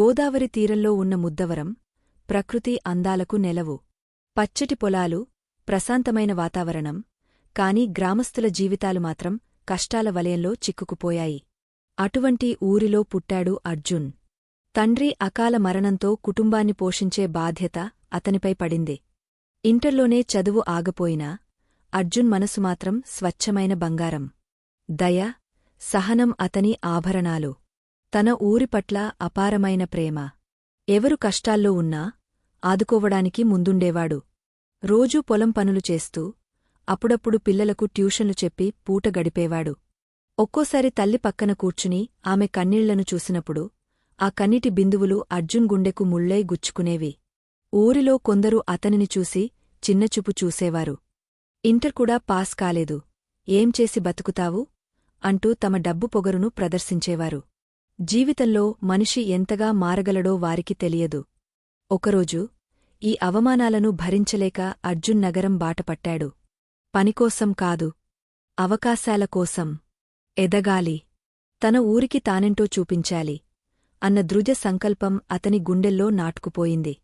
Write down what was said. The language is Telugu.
గోదావరి తీరంలో ఉన్న ముద్దవరం ప్రకృతి అందాలకు నెలవు. పచ్చటి పొలాలు ప్రశాంతమైన వాతావరణం కాని గ్రామస్తుల జీవితాలు మాత్రం కష్టాల వలయంలో చిక్కుకుపోయాయి. అటువంటి ఊరిలో పుట్టాడు అర్జున్. తండ్రి అకాల మరణంతో కుటుంబాన్ని పోషించే బాధ్యత అతనిపై పడింది. ఇంటర్లోనే చదువు ఆగపోయినా అర్జున్ మనసు మాత్రం స్వచ్ఛమైన బంగారం. దయ సహనం అతని ఆభరణాలు. తన ఊరి పట్ల అపారమైన ప్రేమ. ఎవరు కష్టాల్లో ఉన్నా ఆదుకోవడానికి ముందుండేవాడు. రోజూ పొలం పనులు చేస్తూ అప్పుడప్పుడు పిల్లలకు ట్యూషన్లు చెప్పి పూట గడిపేవాడు. ఒక్కోసారి తల్లి పక్కన కూర్చుని ఆమె కన్నీళ్ళను చూసినప్పుడు ఆ కన్నిటి బిందువులు అర్జున్ గుండెకు ముళ్ళై గుచ్చుకునేవి. ఊరిలో కొందరు అతనిని చూసి చిన్నచూపు చూసేవారు. ఇంటర్ కూడా పాస్ కాలేదు. ఏం చేసి బతుకుతావు? అంటూ తమ డబ్బు పొగరును ప్రదర్శించేవారు. జీవితంలో మనిషి ఎంతగా మారగలడో వారికి తెలియదు. ఒకరోజు ఈ అవమానాలను భరించలేక అర్జున్ నగరం బాటపట్టాడు. పనికోసం కాదు అవకాశాల కోసం. ఎదగాలి. తన ఊరికి తానెంటో చూపించాలి అన్న దృఢ సంకల్పం అతని గుండెల్లో నాటుకుపోయింది.